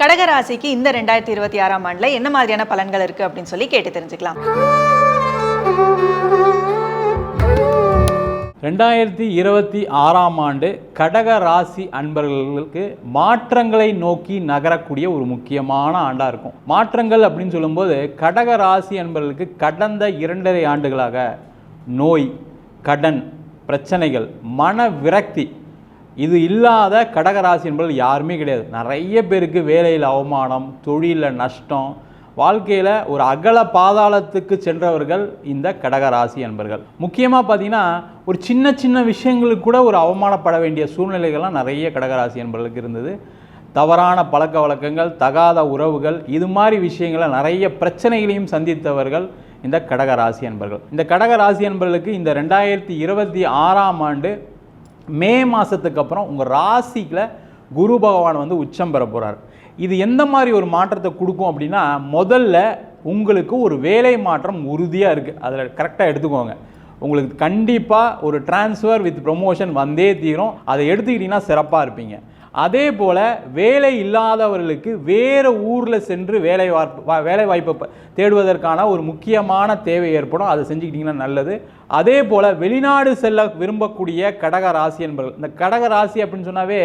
கடகராசிக்கு இந்த ரெண்டாயிரத்தி இருபத்தி ஆறாம் ஆண்டுல என்ன மாதிரியான பலன்கள் இருக்கு அப்படின்னு சொல்லி கேட்டு தெரிஞ்சுக்கலாம். ரெண்டாயிரத்தி இருபத்தி ஆறாம் ஆண்டு கடக ராசி அன்பர்களுக்கு மாற்றங்களை நோக்கி நகரக்கூடிய ஒரு முக்கியமான ஆண்டாக இருக்கும். மாற்றங்கள் அப்படின்னு சொல்லும்போது கடக ராசி அன்பர்களுக்கு கடந்த இரண்டரை ஆண்டுகளாக நோய் கடன் பிரச்சனைகள் மன விரக்தி இது இல்லாத கடகராசி என்பது யாருமே கிடையாது. நிறைய பேருக்கு வேலையில் அவமானம் தொழிலில் நஷ்டம் வாழ்க்கையில் ஒரு அகல பாதாளத்துக்கு சென்றவர்கள் இந்த கடகராசி என்பர்கள். முக்கியமாக பார்த்தீங்கன்னா ஒரு சின்ன சின்ன விஷயங்களுக்கு கூட ஒரு அவமானப்பட வேண்டிய சூழ்நிலைகள்லாம் நிறைய கடகராசி என்பர்களுக்கு இருந்தது. தவறான பழக்க வழக்கங்கள் தகாத உறவுகள் இது மாதிரி விஷயங்களை நிறைய பிரச்சனைகளையும் சந்தித்தவர்கள் இந்த கடகராசி என்பர்கள். இந்த கடகராசி என்பர்களுக்கு இந்த ரெண்டாயிரத்தி இருபத்தி ஆறாம் ஆண்டு மே மாதத்துக்கு அப்புறம் உங்கள் ராசிக்கில் குரு பகவான் வந்து உச்சம் பெற போகிறார் இது எந்த மாதிரி ஒரு மாற்றத்தை கொடுக்கும் அப்படின்னா முதல்ல உங்களுக்கு ஒரு வேலை மாற்றம் உறுதியாக இருக்குது அதில் கரெக்டாக எடுத்துக்கோங்க. உங்களுக்கு கண்டிப்பாக ஒரு ட்ரான்ஸ்ஃபர் வித் ப்ரொமோஷன் வந்தே தீரும். அதை எடுத்துக்கிட்டிங்கன்னா சிறப்பாக இருப்பீங்க. அதே போல் வேலை இல்லாதவர்களுக்கு வேறு ஊரில் சென்று வேலை வாய்ப்பு வேலை வாய்ப்பை தேடுவதற்கான ஒரு முக்கியமான தேவை ஏற்படும். அதை செஞ்சுக்கிட்டிங்கன்னா நல்லது. அதே போல் வெளிநாடு செல்ல விரும்பக்கூடிய கடக ராசி என்பவர்கள் இந்த கடக ராசி அப்படின்னு சொன்னாவே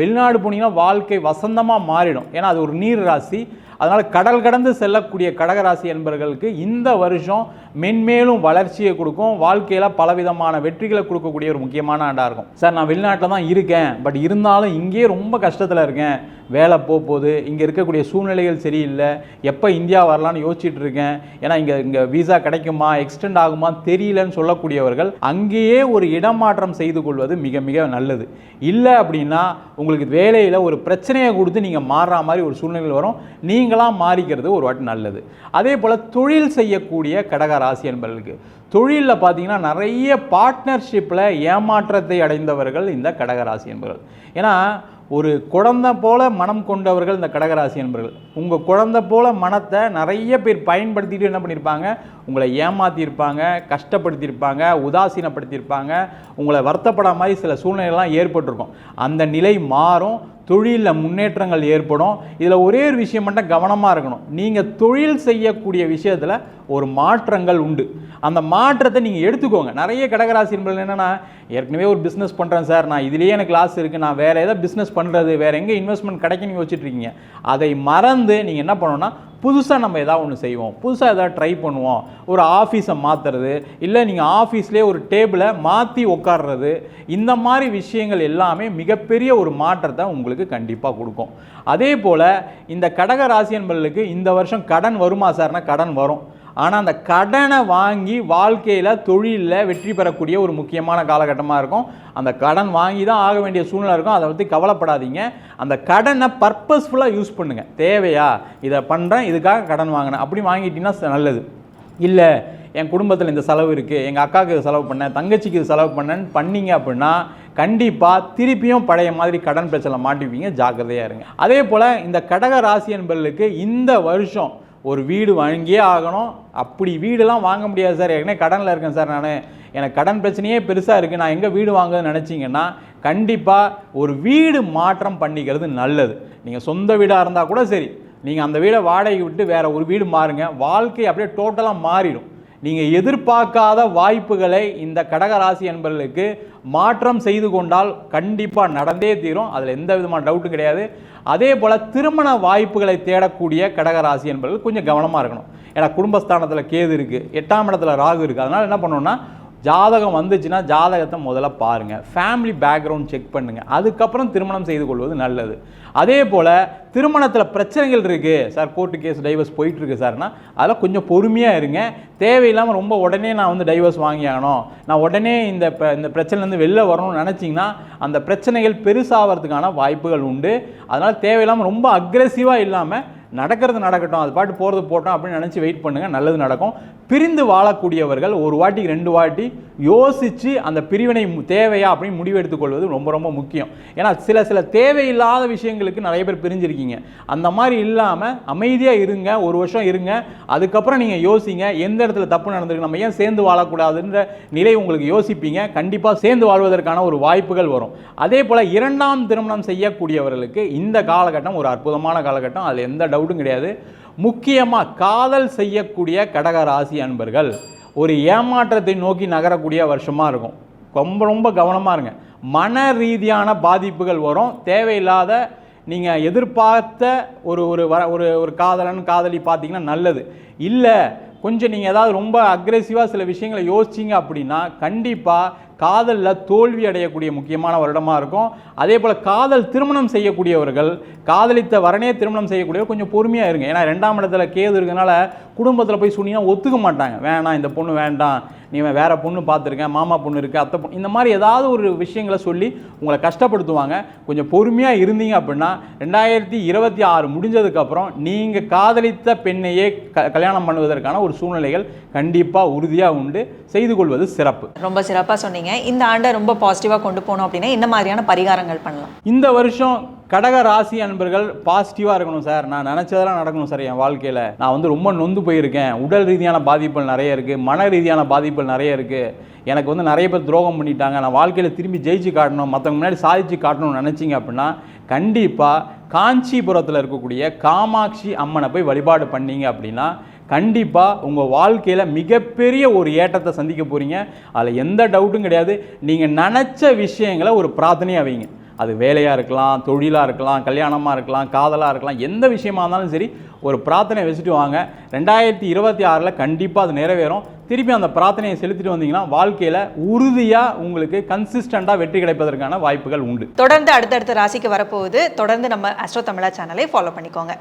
வெளிநாடு போனீங்கன்னா வாழ்க்கை வசந்தமாக மாறிடும். ஏன்னா அது ஒரு நீர் ராசி. அதனால் கடல் கடந்து செல்லக்கூடிய கடகராசி என்பவர்களுக்கு இந்த வருஷம் மென்மேலும் வளர்ச்சியை கொடுக்கும். வாழ்க்கையில் பலவிதமான வெற்றிகளை கொடுக்கக்கூடிய ஒரு முக்கியமான ஆண்டாக இருக்கும். சார் நான் வெளிநாட்டில் தான் இருக்கேன். பட் இருந்தாலும் இங்கேயே ரொம்ப கஷ்டத்தில் இருக்கேன். வேலை போக போகுது. இங்கே இருக்கக்கூடிய சூழ்நிலைகள் சரியில்லை. எப்போ இந்தியா வரலான்னு யோசிச்சுட்டு இருக்கேன். ஏன்னா இங்கே இங்கே வீசா கிடைக்குமா எக்ஸ்டெண்ட் ஆகுமா தெரியலன்னு சொல்லக்கூடியவர்கள் அங்கேயே ஒரு இடமாற்றம் செய்து கொள்வது மிக மிக நல்லது. இல்லை அப்படின்னா உங்களுக்கு வேலையில் ஒரு பிரச்சனையை கொடுத்து நீங்கள் மாறுற மாதிரி ஒரு சூழ்நிலை வரும். நீங்கள் நீங்களாக மாறிக்கிறது ஒரு வாட்டி நல்லது. அதே போல் தொழில் செய்யக்கூடிய கடக ராசி என்பவர்களுக்கு தொழிலில் பார்த்தீங்கன்னா நிறைய பார்ட்னர்ஷிப்பில் ஏமாற்றத்தை அடைந்தவர்கள் இந்த கடகராசி என்பவர்கள் ஏன்னா ஒரு குழந்தை போல மனம் கொண்டவர்கள் இந்த கடகராசி என்பவர்கள் உங்கள் குழந்தை போல மனத்தை நிறைய பேர் பயன்படுத்திட்டு என்ன பண்ணியிருப்பாங்க உங்களை ஏமாற்றியிருப்பாங்க கஷ்டப்படுத்தியிருப்பாங்க உதாசீனப்படுத்தியிருப்பாங்க உங்களை வருத்தப்படாத மாதிரி சில சூழ்நிலைலாம் ஏற்பட்டிருக்கும். அந்த நிலை மாறும். தொழிலில் முன்னேற்றங்கள் ஏற்படும். இதில் ஒரே ஒரு விஷயம் மட்டும் கவனமாக இருக்கணும். நீங்கள் தொழில் செய்யக்கூடிய விஷயத்தில் ஒரு மாற்றங்கள் உண்டு. அந்த மாற்றத்தை நீங்கள் எடுத்துக்கோங்க. நிறைய கடகராசி என்பது என்னென்னா ஏற்கனவே ஒரு பிஸ்னஸ் பண்ணுறேன் சார் நான் இதுலேயே எனக்கு லாஸ் இருக்குது நான் வேறு எதாவது பிஸ்னஸ் பண்ணுறது வேறு எங்கே இன்வெஸ்ட்மெண்ட் கிடைக்குன்னு யோசிச்சுட்டு அதை மறந்து நீங்கள் என்ன பண்ணணும்னா புதுசாக நம்ம ஏதாவது ஒன்று செய்வோம். புதுசாக எதாவது ட்ரை பண்ணுவோம். ஒரு ஆஃபீஸை மாற்றுறது இல்லை நீங்கள் ஆஃபீஸ்லேயே ஒரு டேபிளை மாற்றி உட்கார்றது இந்த மாதிரி விஷயங்கள் எல்லாமே மிகப்பெரிய ஒரு மாற்றத்தை உங்களுக்கு கண்டிப்பாக கொடுக்கும். அதே போல் இந்த கடக ராசி என்பவர்களுக்கு இந்த வருஷம் கடன் வருமா சார்னா கடன் வரும். ஆனால் அந்த கடனை வாங்கி வாழ்க்கையில் தொழிலில் வெற்றி பெறக்கூடிய ஒரு முக்கியமான காலகட்டமாக இருக்கும். அந்த கடன் வாங்கி தான் ஆக வேண்டிய சூழ்நிலை இருக்கும். அதை பற்றி கவலைப்படாதீங்க. அந்த கடனை பர்பஸ்ஃபுல்லாக யூஸ் பண்ணுங்கள் தேவையா? இதை பண்ணுறேன் இதுக்காக கடன் வாங்கினேன். அப்படி வாங்கிட்டீங்கன்னா நல்லது. இல்லை என் குடும்பத்தில் இந்த செலவு இருக்குது எங்கள் அக்காவுக்கு இது செலவு பண்ணேன் தங்கச்சிக்கு இது செலவு பண்ணேன்னு பண்ணீங்க அப்படின்னா கண்டிப்பாக திருப்பியும் பழைய மாதிரி கடன் பிரச்சனை மாட்டிப்பீங்க. ஜாக்கிரதையாக இருங்க. அதே போல் இந்த கடக ராசி என்பர்களுக்கு இந்த வருஷம் ஒரு வீடு வாங்கியே ஆகணும். அப்படி வீடெல்லாம் வாங்க முடியாது சார். ஏற்கனவே கடனில் இருக்கேன் சார் நான். எனக்கு கடன் பிரச்சனையே பெருசாக இருக்குது நான் எங்கே வீடு வாங்குறதுன்னு நினச்சிங்கன்னா கண்டிப்பாக ஒரு வீடு மாற்றம் பண்ணிக்கிறது நல்லது. நீங்கள் சொந்த வீடாக இருந்தால் கூட சரி. நீங்கள் அந்த வீடை வாடகை விட்டு வேறு ஒரு வீடு மாறுங்க. வாழ்க்கை அப்படியே டோட்டலாக மாறிடும். நீங்கள் எதிர்பார்க்காத வாய்ப்புகளை இந்த கடகராசி என்பர்களுக்கு மாற்றம் செய்து கொண்டால் கண்டிப்பாக நடந்தே தீரும். அதில் எந்த விதமான டவுட்டும் கிடையாது. அதே போல் திருமண வாய்ப்புகளை தேடக்கூடிய கடகராசி என்பவர்கள் கொஞ்சம் கவனமாக இருக்கணும். ஏன்னா குடும்பஸ்தானத்தில் கேது இருக்குது எட்டாம் இடத்துல ராகு இருக்குது அதனால் என்ன பண்ணணும்னா ஜாதகம் வந்துச்சுன்னா ஜாதகத்தை முதல்ல பாருங்கள் ஃபேமிலி பேக்ரவுண்ட் செக் பண்ணுங்கள் அதுக்கப்புறம் திருமணம் செய்து கொள்வது நல்லது. அதே போல் திருமணத்தில் பிரச்சனைகள் இருக்குது சார் கோர்ட்டு கேஸ் டைவர்ஸ் போயிட்டுருக்கு சார்னா அதெல்லாம் கொஞ்சம் பொறுமையாக இருங்க. தேவையில்லாமல் ரொம்ப உடனே நான் வந்து டைவர்ஸ் வாங்கி ஆகணும். நான் உடனே இந்த ப- இந்த பிரச்சனைலேருந்து வெளில வரணும்னு நினச்சிங்கன்னா அந்த பிரச்சனைகள் பெருசாகிறதுக்கான வாய்ப்புகள் உண்டு. அதனால் தேவையில்லாமல் ரொம்ப அக்ரெசிவாக இல்லாமல் நடக்கிறது நடக்கட்டும் அது பாட்டு போகிறது போட்டோம் அப்படின்னு நினச்சி வெயிட் பண்ணுங்கள் நல்லது நடக்கும். பிரிந்து வாழக்கூடியவர்கள் ஒரு வாட்டிக்கு ரெண்டு வாட்டி யோசித்து அந்த பிரிவினை தேவையா அப்படின்னு முடிவெடுத்துக் கொள்வது ரொம்ப ரொம்ப முக்கியம். ஏன்னா சில சில தேவையில்லாத விஷயங்களுக்கு நிறைய பேர் பிரிஞ்சிருக்கீங்க. அந்த மாதிரி இல்லாமல் அமைதியாக இருங்க ஒரு வருஷம் இருங்க அதுக்கப்புறம் நீங்கள் யோசிங்க எந்த இடத்துல தப்பு நடந்திருக்கு நம்ம ஏன் சேர்ந்து வாழக்கூடாதுன்ற நிலை உங்களுக்கு யோசிப்பீங்க. கண்டிப்பாக சேர்ந்து வாழ்வதற்கான ஒரு வாய்ப்புகள் வரும். அதே போல் இரண்டாம் திருமணம் செய்யக்கூடியவர்களுக்கு இந்த காலகட்டம் ஒரு அற்புதமான காலகட்டம். அதில் எந்த டவுட்டும் கிடையாது. முக்கியமாக காதல் செய்யக்கூடிய கடக ராசி அன்பர்கள் ஒரு ஏமாற்றத்தை நோக்கி நகரக்கூடிய வருஷமாக இருக்கும். ரொம்ப ரொம்ப கவனமாக இருங்க. மன ரீதியான பாதிப்புகள் வரும். தேவையில்லாத நீங்கள் எதிர்பார்த்த ஒரு ஒரு வர ஒரு ஒரு காதலன் காதலி பார்த்தீங்கன்னா நல்லது. இல்லை கொஞ்சம் நீங்கள் ஏதாவது ரொம்ப அக்ரெசிவாக சில விஷயங்களை யோசிச்சிங்க அப்படின்னா கண்டிப்பாக காதலில் தோல்வி அடையக்கூடிய முக்கியமான வருடமாக இருக்கும். அதே போல் காதல் திருமணம் செய்யக்கூடியவர்கள் காதலித்த வரனே திருமணம் செய்யக்கூடியவர் கொஞ்சம் பொறுமையாக இருங்க. ஏன்னா ரெண்டாம் இடத்துல கேது இருக்கனால குடும்பத்தில் போய் சொன்னீங்கன்னா ஒத்துக்க மாட்டாங்க. வேணாம் இந்த பொண்ணு வேண்டாம். நீ வேறு பொண்ணு பார்த்துருக்கேன் மாமா பொண்ணு இருக்குது அத்தை பொண்ணு இந்த மாதிரி ஏதாவது ஒரு விஷயங்களை சொல்லி உங்களை கஷ்டப்படுத்துவாங்க. கொஞ்சம் பொறுமையாக இருந்தீங்க அப்படின்னா ரெண்டாயிரத்தி இருபத்தி ஆறு முடிஞ்சதுக்கப்புறம் நீங்கள் காதலித்த பெண்ணையே க கல்யாணம் பண்ணுவதற்கான ஒரு சூழ்நிலைகள் கண்டிப்பாக உறுதியாக உண்டு. செய்து கொள்வது சிறப்பு. ரொம்ப சிறப்பாக சொன்னீங்க இந்த ஆண்டை ரொம்ப பாசிட்டிவாக கொண்டு போகணும் அப்படின்னா என்ன மாதிரியான பரிகாரங்கள் பண்ணலாம்? இந்த வருஷம் கடக ராசி அன்பர்கள் பாசிட்டிவாக இருக்கணும் சார். நான் நினச்சதெல்லாம் நடக்கணும் சார் என் வாழ்க்கையில். நான் வந்து ரொம்ப நொந்து போயிருக்கேன். உடல் ரீதியான பாதிப்புகள் நிறைய இருக்குது மன ரீதியான பாதிப்புகள் நிறைய இருக்குது எனக்கு வந்து நிறைய பேர் துரோகம் பண்ணிட்டாங்க. நான் வாழ்க்கையில் திரும்பி ஜெயிச்சு காட்டணும். மற்றவங்க முன்னாடி சாதிச்சு காட்டணும்னு நினச்சிங்க அப்படின்னா கண்டிப்பாக காஞ்சிபுரத்தில் இருக்கக்கூடிய காமாட்சி அம்மனை போய் வழிபாடு பண்ணீங்க அப்படின்னா கண்டிப்பாக உங்கள் வாழ்க்கையில் மிகப்பெரிய ஒரு ஏற்றத்தை சந்திக்க போகிறீங்க அதில் எந்த டவுட்டும் கிடையாது. நீங்கள் நினச்ச விஷயங்களை ஒரு பிரார்த்தனையாக வைங்க. அது வேலையாக இருக்கலாம் தொழிலாக இருக்கலாம் கல்யாணமாக இருக்கலாம் காதலாக இருக்கலாம் எந்த விஷயமா இருந்தாலும் சரி ஒரு பிரார்த்தனை வச்சுட்டு வாங்க. ரெண்டாயிரத்தி இருபத்தி ஆறில் கண்டிப்பாக அது நிறைவேறும். திருப்பி அந்த பிரார்த்தனையை செலுத்திட்டு வந்தீங்கன்னா வாழ்க்கையில் உறுதியாக உங்களுக்கு கன்சிஸ்டண்ட்டாக வெற்றி கிடைப்பதற்கான வாய்ப்புகள் உண்டு. தொடர்ந்து அடுத்தடுத்த ராசிக்கு வரப்போகுது. தொடர்ந்து நம்ம அஸ்ட்ரோ தமிழா சேனலை ஃபாலோ பண்ணிக்கோங்க.